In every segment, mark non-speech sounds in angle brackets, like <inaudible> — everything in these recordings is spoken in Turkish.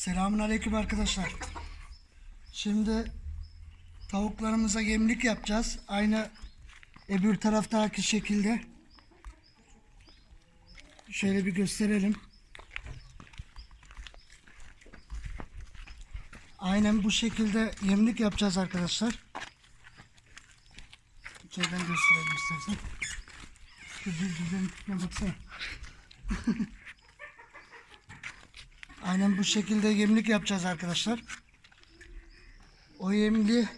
Selamun aleyküm arkadaşlar. Şimdi tavuklarımıza yemlik yapacağız. Aynı öbür taraftaki şekilde. Şöyle bir gösterelim. Aynen bu şekilde yemlik yapacağız arkadaşlar. İçeriden gösterelim istersen. Şu bir düzen tutma baksana. Aynen bu şekilde yemlik yapacağız arkadaşlar. O yemli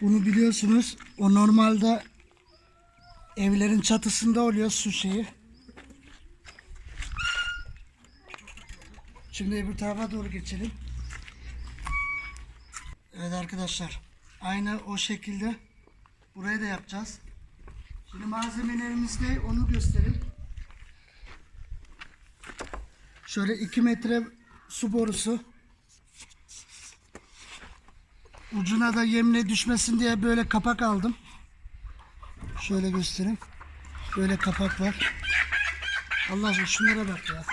bunu biliyorsunuz. O normalde evlerin çatısında oluyor su şeyi. Şimdi öbür tarafa doğru geçelim. Evet arkadaşlar. Aynı o şekilde buraya da yapacağız. Şimdi malzemelerimiz ne onu göstereyim. Şöyle 2 metre su borusu. Ucuna da yemle düşmesin diye böyle kapak aldım. Şöyle göstereyim. Böyle kapak var. Allah aşkına şunlara bak ya.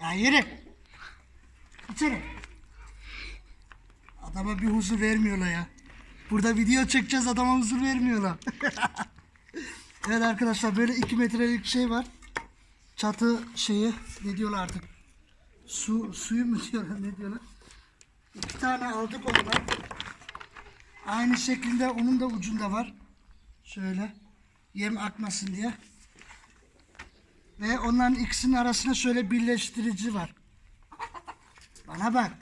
ya yürü. İçeri. Adama bir huzur vermiyorlar ya. Burada video çekeceğiz adama huzur vermiyorlar. <laughs> Evet arkadaşlar böyle 2 metrelik şey var. Çatı şeyi ne diyorlar artık? Su suyu mu <laughs> diyorlar ne diyorlar? İki tane aldık ondan. Aynı şekilde onun da ucunda var. Şöyle yem akmasın diye. Ve onların ikisinin arasında şöyle birleştirici var. Bana bak.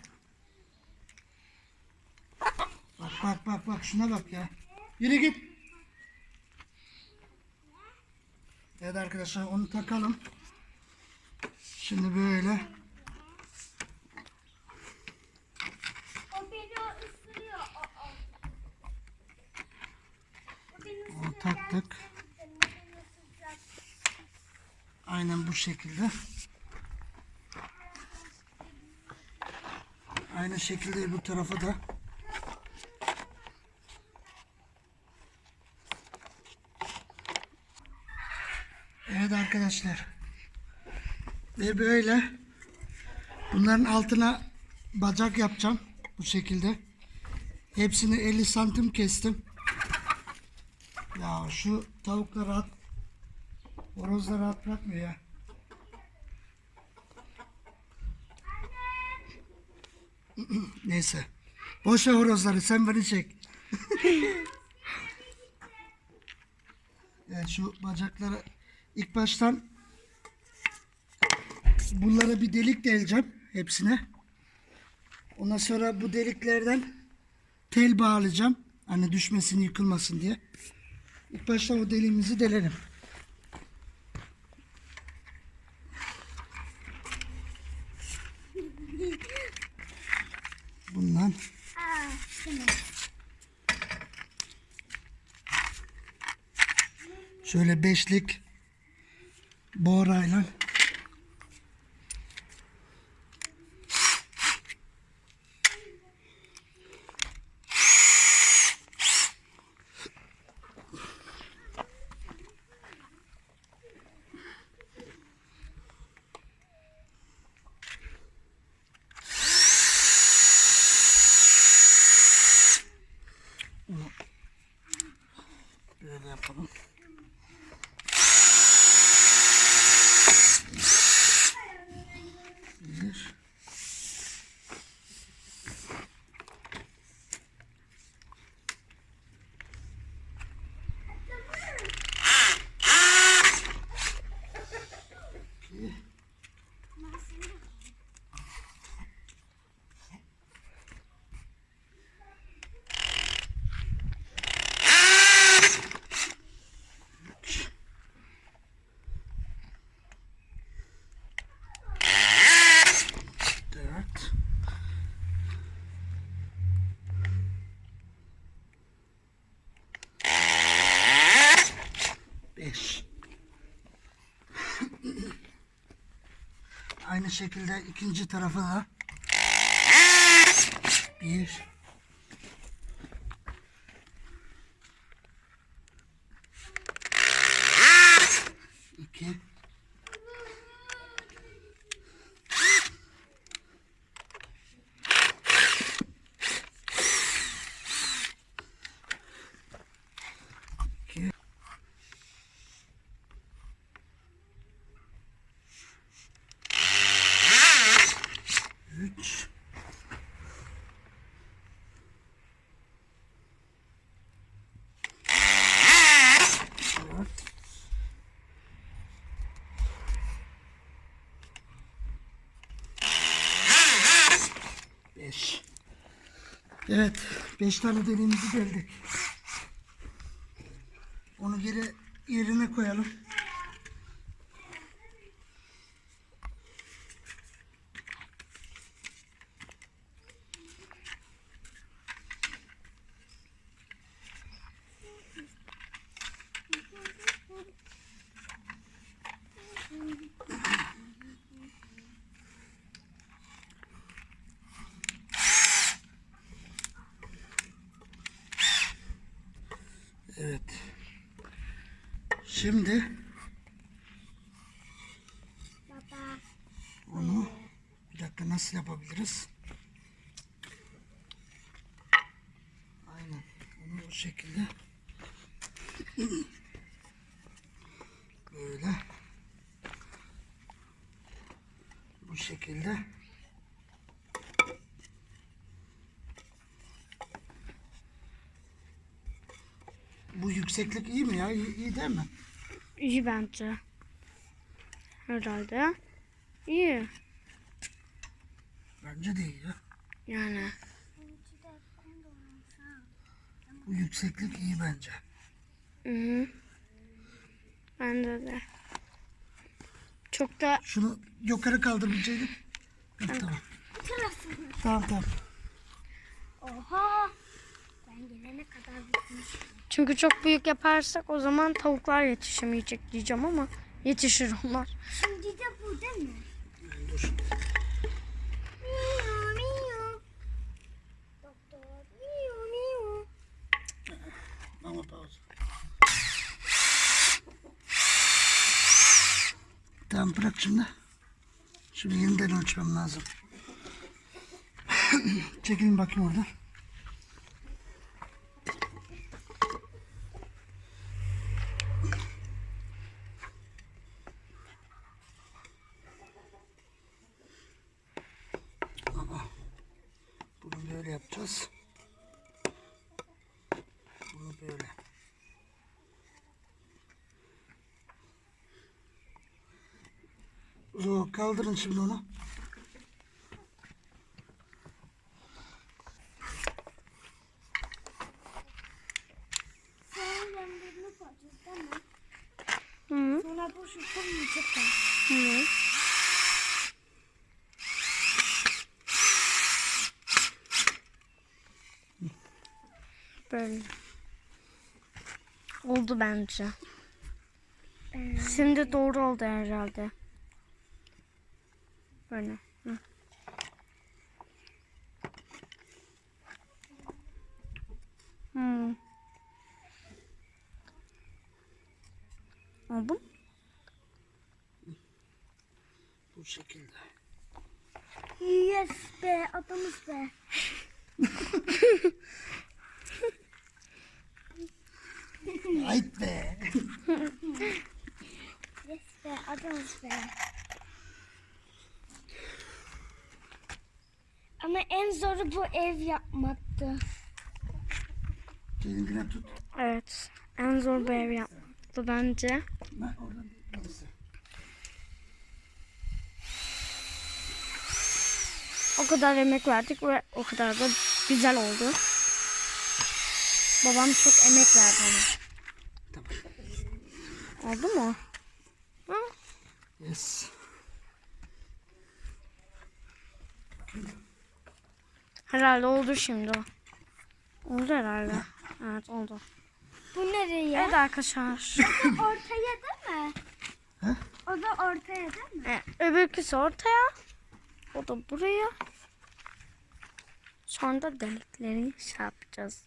Bak bak bak bak şuna bak ya. Yürü git. Evet arkadaşlar onu takalım. Şimdi böyle O beni ısırıyor. O, o. O beni ısırıyor. onu taktık. Aynen bu şekilde. Aynı şekilde bu tarafa da. Evet arkadaşlar. Ve böyle bunların altına bacak yapacağım bu şekilde. Hepsini 50 santim kestim. Ya şu tavuklar rahat Horozlar rahat bırakmıyor ya. <clears throat> Neyse. Boş ver horozları sen beni çek. <laughs> evet şu bacakları ilk baştan bunlara bir delik deleceğim hepsine. Ondan sonra bu deliklerden tel bağlayacağım. Hani düşmesin yıkılmasın diye. İlk baştan o deliğimizi delelim. Bundan şöyle beşlik boğrayla böyle yapalım. Bir. İki. Dört. Beş. Aynı şekilde ikinci tarafa da bir Evet. 5 tane deliğimizi deldik. Onu geri yerine koyalım. Evet. Şimdi Baba. onu bir dakika nasıl yapabiliriz? Aynen. Onu bu şekilde böyle bu şekilde bu yükseklik iyi mi ya? İyi, iyi değil mi? İyi bence. Herhalde. İyi. Bence de iyi ya. Yani. Bu yükseklik iyi bence. Hı hı. Bence de. Çok da Şunu yukarı kaldırabilseydim. Heh, tamam. Tamam tamam. Oha. Ben gelene kadar bitmiş. çünkü çok büyük yaparsak o zaman tavuklar yetişemeyecek diyeceğim ama yetişir onlar. Şimdi de bu değil mi? Dur. Tamam bırak şimdi. Şimdi yeniden ölçmem lazım. <coughs> Çekilin bakayım oradan. Aa, Bunu böyle yapacağız. Bunu böyle. O, kaldırın şimdi onu. Sonra yanlarını koyacağız değil mi? Hı Sonra bu şu kurmayacak da. hı. Böyle. Oldu bence. Şimdi doğru oldu herhalde. Böyle. Hı. Hmm. Oldu mu? Bu şekilde. Yes be adamız be. Ayıp be. Yes be adamız be. Ama en zoru bu ev yapmaktı. Elinkine tut. Evet. En zor bir ev yapmaktı bence. Ben oradan neyse. O kadar emek verdik ve o kadar da güzel oldu. Babam çok emek verdi ona. Tamam. Oldu mu? Hı? Yes. Herhalde oldu şimdi o. Oldu herhalde. Evet oldu. Bu nereye? Evet arkadaşlar. ortaya değil mi? He? O da ortaya değil mi? Evet, öbürküsü ortaya. O da buraya. Sonra da delikleri şey yapacağız.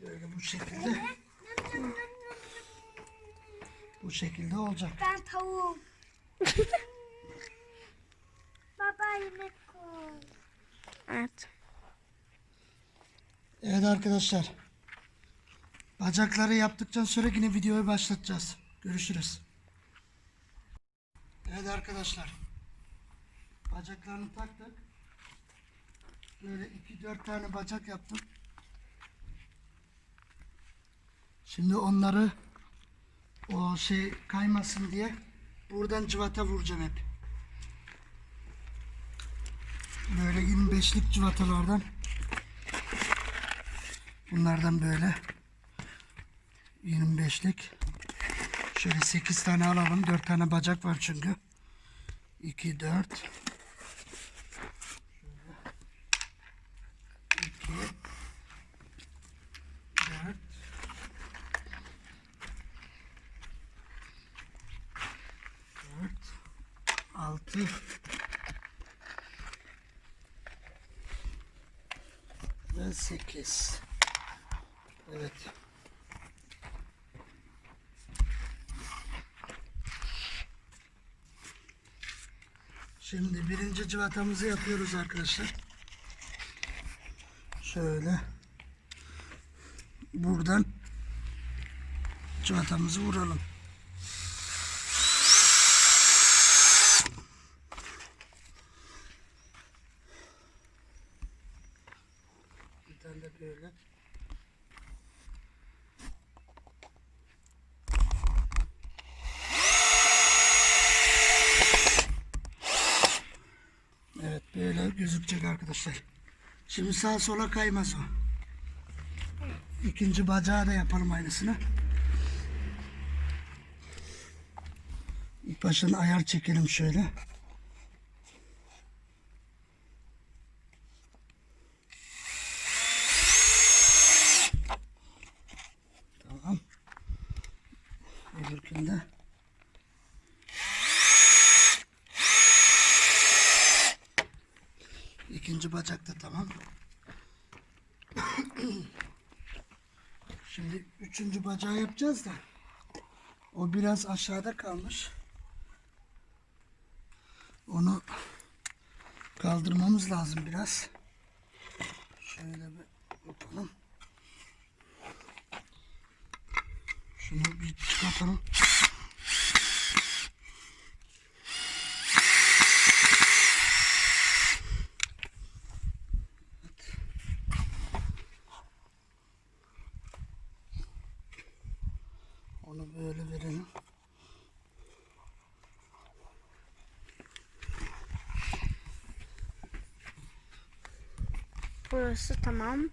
Böyle bu şekilde. Bu şekilde olacak. Ben tavuğum. <laughs> Baba yemek koy. Evet. Evet arkadaşlar. Bacakları yaptıktan sonra yine videoyu başlatacağız. Görüşürüz. Evet arkadaşlar. Bacaklarını taktık. Böyle 2-4 tane bacak yaptım. Şimdi onları o şey kaymasın diye buradan cıvata vuracağım hep. Böyle 25'lik cıvatalardan Bunlardan böyle 25'lik. Şöyle 8 tane alalım. 4 tane bacak var çünkü. 2 4 2 4 6 ve 8 Evet. Şimdi birinci cıvatamızı yapıyoruz arkadaşlar. Şöyle. Buradan cıvatamızı vuralım. Bir tane de böyle. Evet böyle gözükecek arkadaşlar. Şimdi sağa sola kaymaz o. İkinci bacağı da yapalım aynısını. İlk baştan ayar çekelim şöyle. Tamam. Öbürkünde. İkinci bacak da tamam. <clears throat> Şimdi üçüncü bacağı yapacağız da o biraz aşağıda kalmış. Onu kaldırmamız lazım biraz. Şöyle bir yapalım. Şunu bir çıkartalım. Onu böyle verelim. Burası tamam.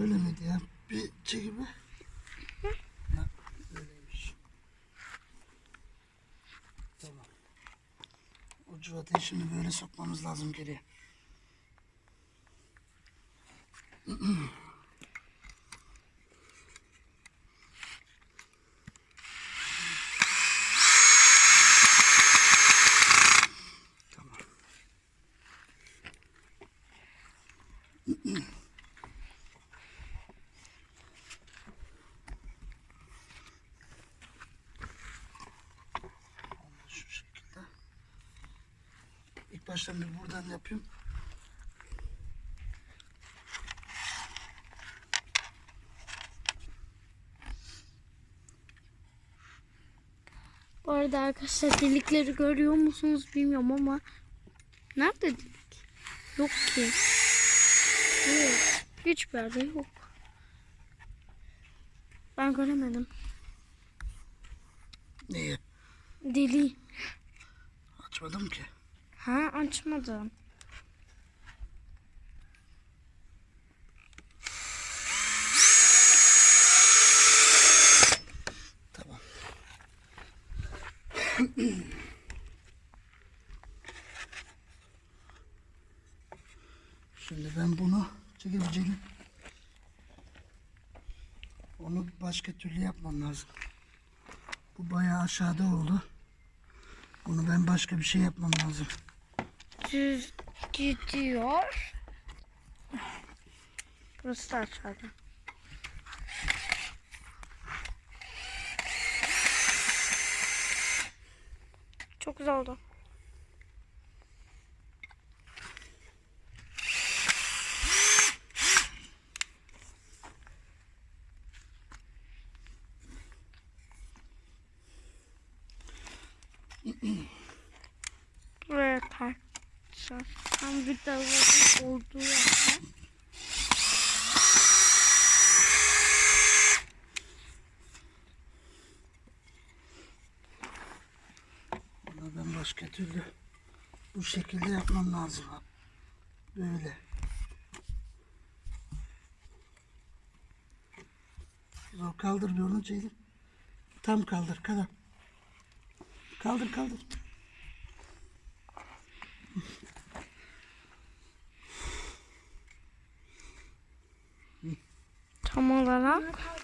Öyle miydi ya? Bir çekimi. Ha, öyleymiş. Tamam. O cıvatayı şimdi böyle sokmamız lazım geriye. Tamam. İlk baştan bir buradan yapayım. Bu arada arkadaşlar delikleri görüyor musunuz bilmiyorum ama nerede delik? Yok ki. Yok. Hiçbir yerde yok. Ben göremedim. Neyi? Deli. Açmadım ki. Ha açmadım. Tamam. <clears throat> Şimdi ben bunu çekebileceğim. Onu başka türlü yapmam lazım. Bu bayağı aşağıda oldu. Bunu ben başka bir şey yapmam lazım. Düz gidiyor. Burası da aşağıda. Çok güzel oldu. Buraya takacağız. Tam bir davulun olduğu yerde. Başka türlü bu şekilde yapmam lazım abi. Böyle. Zor kaldır bir onu Ceylin. Tam kaldır kadar. Kaldır kaldır. Tam olarak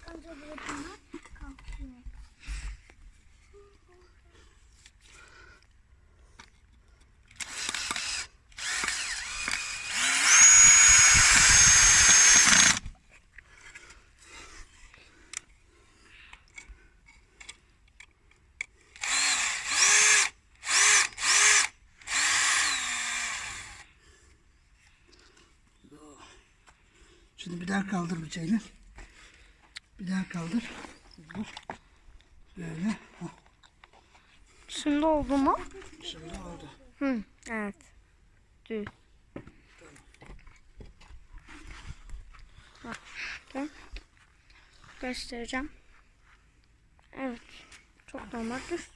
Şimdi bir daha kaldır bir Ceylin. Bir daha kaldır. Böyle. Şimdi oldu mu? Şimdi oldu. Hı, evet. Düz. Bak, işte. Göstereceğim. Evet. Çok normal düz.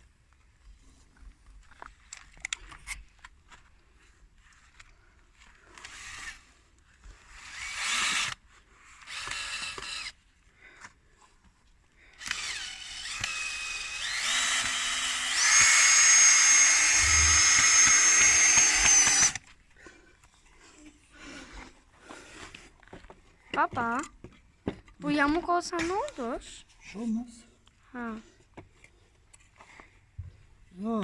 Baba. Bu yamuk olsa ne olur? Bir şey olmaz. Ha. Yo.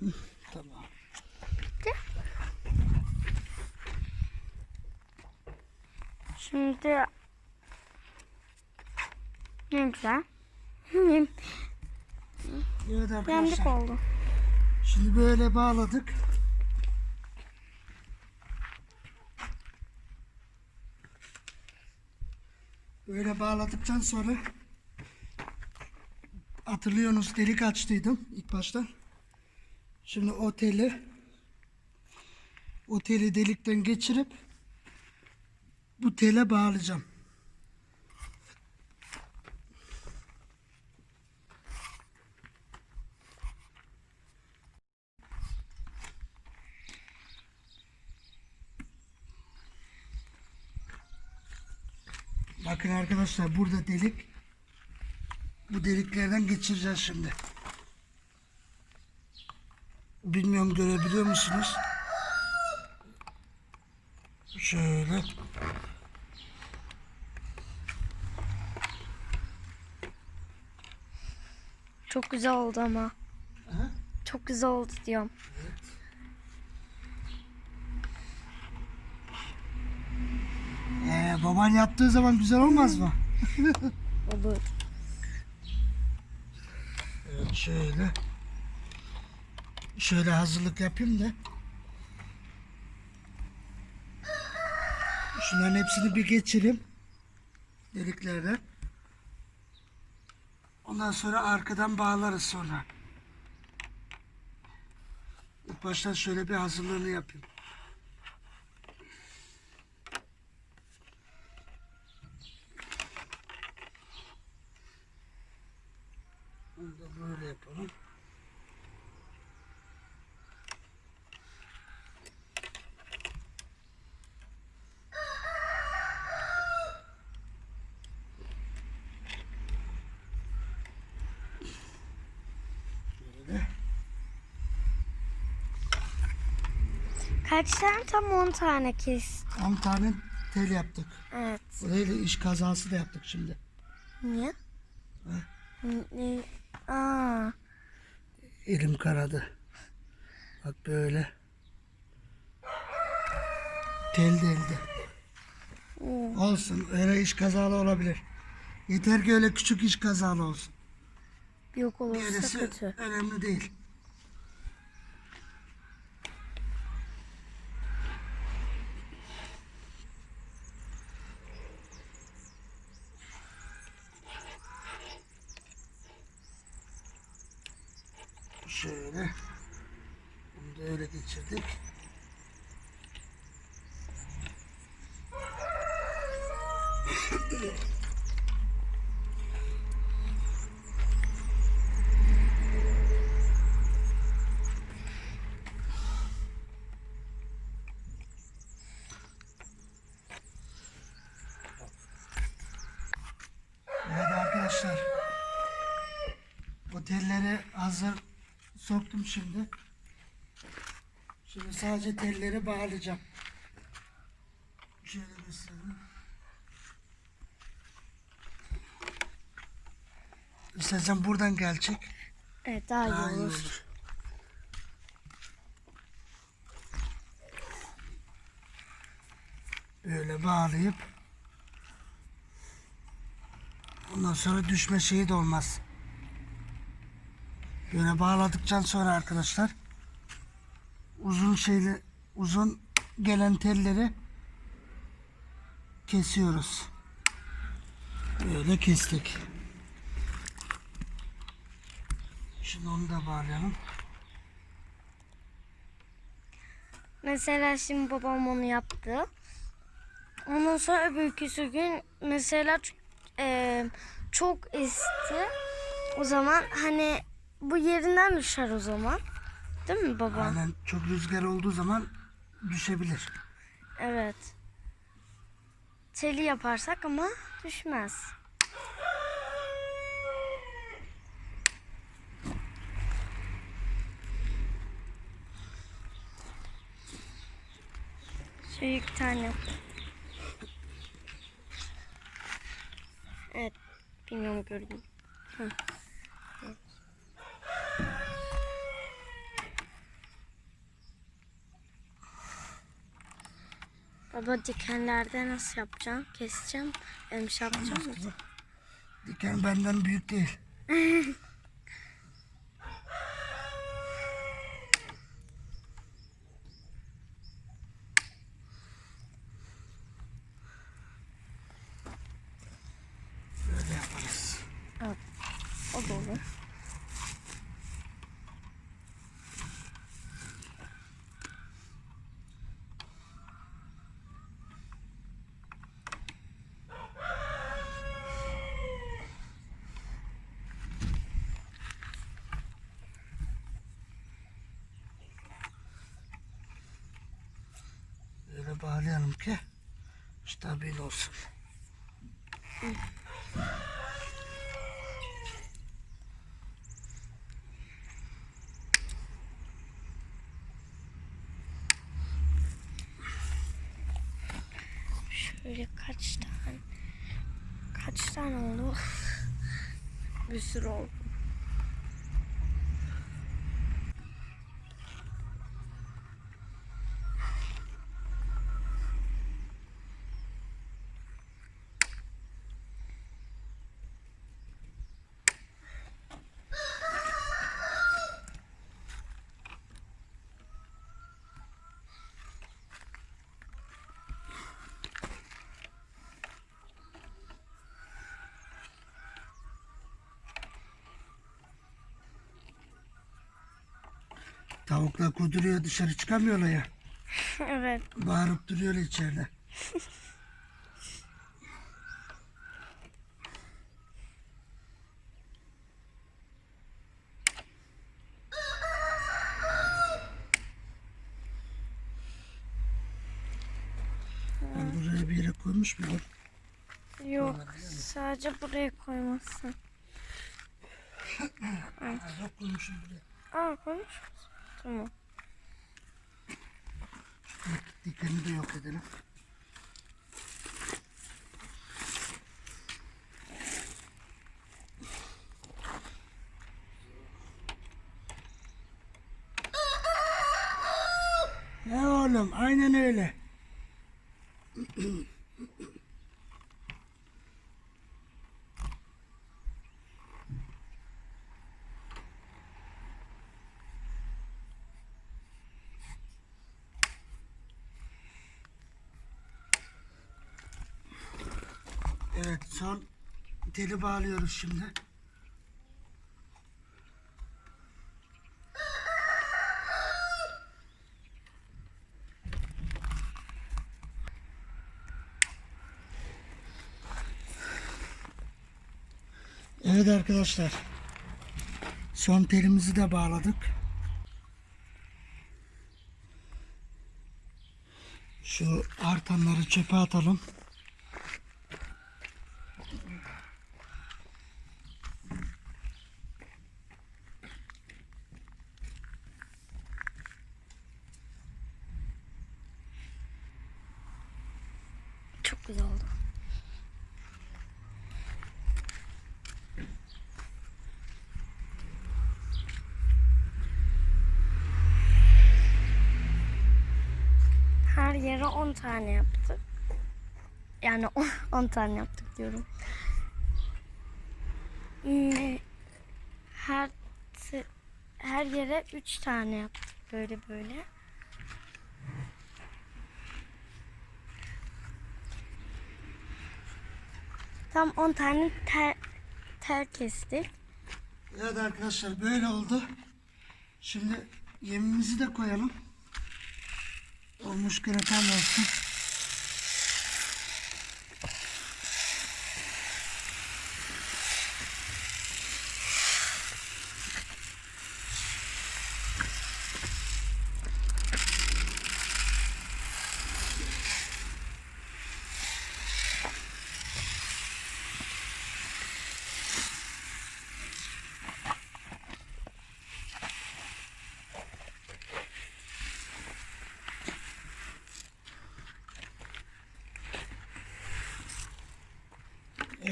Hı, Tamam. Şimdi ne güzel. Evet arkadaşlar. oldu. Şimdi böyle bağladık. Böyle bağladıktan sonra hatırlıyorsunuz delik açtıydım ilk başta. Şimdi o teli o teli delikten geçirip bu tele bağlayacağım. Bakın arkadaşlar burada delik. Bu deliklerden geçireceğiz şimdi. Bilmiyorum görebiliyor musunuz? Şöyle. Çok güzel oldu ama. Ha? Çok güzel oldu diyorum. Ee, baban yaptığı zaman güzel olmaz mı? <laughs> Olur. Evet şöyle. Şöyle hazırlık yapayım da. Şunların hepsini bir geçireyim. Deliklerden. Ondan sonra arkadan bağlarız sonra. İlk baştan şöyle bir hazırlığını yapayım. Bunu böyle yapalım. Böyle. Kaç tane? Tam 10 tane kes. 10 tane tel yaptık. Evet. Burayla iş kazası da yaptık şimdi. Niye? Ne? Aa. Elim karadı. Bak böyle. Tel deldi. Olsun. Öyle iş kazalı olabilir. Yeter ki öyle küçük iş kazalı olsun. Yok olursa Gerisi kötü. önemli değil. Şöyle. Bunu da öyle geçirdik. Telleri hazır soktum şimdi. Şimdi sadece telleri bağlayacağım. Şöyle göstereyim. İstersen buradan gelecek. Evet daha Daha iyi olur. olur. Böyle bağlayıp ondan sonra düşme şeyi de olmaz. Böyle bağladıktan sonra arkadaşlar uzun şeyli uzun gelen telleri kesiyoruz. Böyle kestik. Şimdi onu da bağlayalım. Mesela şimdi babam onu yaptı. Ondan sonra öbürküsü gün mesela e, çok esti. O zaman hani bu yerinden düşer o zaman. Değil mi baba? Aynen çok rüzgar olduğu zaman düşebilir. Evet. Teli yaparsak ama düşmez. Şöyle iki tane. Evet. Bilmiyorum gördüm. Hı. Evet. Baba dikenlerde nasıl yapacağım? Keseceğim. Em yapacağım mı? Diken benden büyük değil. <laughs> Böyle yaparız. O da olur. Böyle bağlayalım ki stabil olsun. Şöyle kaç tane? Kaç tane oldu? Bir sürü oldu. Tavuklar kuduruyor dışarı çıkamıyorlar ya. <laughs> evet. Bağırıp duruyorlar içeride. Ben buraya bir yere koymuş muyum? Yok. Sadece buraya koymazsın. <laughs> Koymuşum buraya. Aa koymuş? Tamam. Dikeni de yok edelim. Ya oğlum aynen öyle. Evet son teli bağlıyoruz şimdi. Evet arkadaşlar. Son telimizi de bağladık. Şu artanları çöpe atalım. Her yere 10 tane yaptık. Yani 10 <laughs> tane yaptık diyorum. Her her yere 3 tane yaptık böyle böyle. Tam 10 tane tel, tel kestik. Evet arkadaşlar böyle oldu. Şimdi yemimizi de koyalım. Olmuş tam olsun.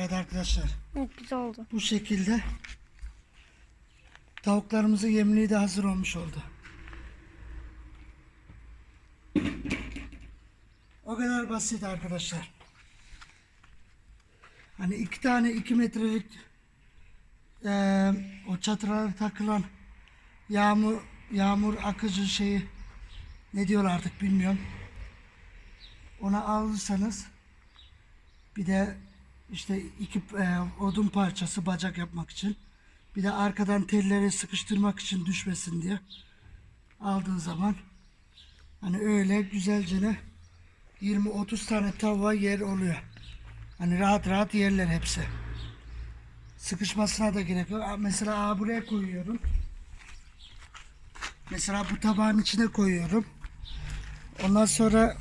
Evet arkadaşlar Evet güzel oldu. bu şekilde tavuklarımızın yemliği de hazır olmuş oldu. O kadar basit arkadaşlar. Hani iki tane iki metrelik eee, o çatılara takılan yağmur yağmur akıcı şeyi ne diyorlar artık bilmiyorum. Ona alırsanız bir de işte iki e, odun parçası bacak yapmak için. Bir de arkadan telleri sıkıştırmak için düşmesin diye aldığın zaman hani öyle güzelce ne 20-30 tane tavuğa yer oluyor. Hani rahat rahat yerler hepsi. Sıkışmasına da gerek yok. Mesela buraya koyuyorum. Mesela bu tabağın içine koyuyorum. Ondan sonra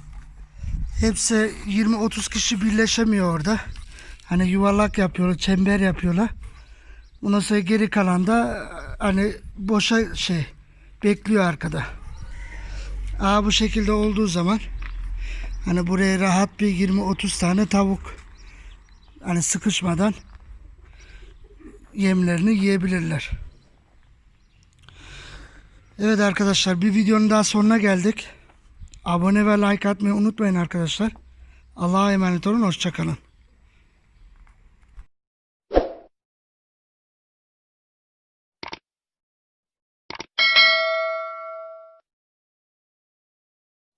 hepsi 20-30 kişi birleşemiyor orada. Hani yuvarlak yapıyorlar, çember yapıyorlar. Ondan sonra geri kalan da hani boşa şey bekliyor arkada. Aa bu şekilde olduğu zaman hani buraya rahat bir 20-30 tane tavuk hani sıkışmadan yemlerini yiyebilirler. Evet arkadaşlar bir videonun daha sonuna geldik. Abone ve like atmayı unutmayın arkadaşlar. Allah'a emanet olun. Hoşçakalın.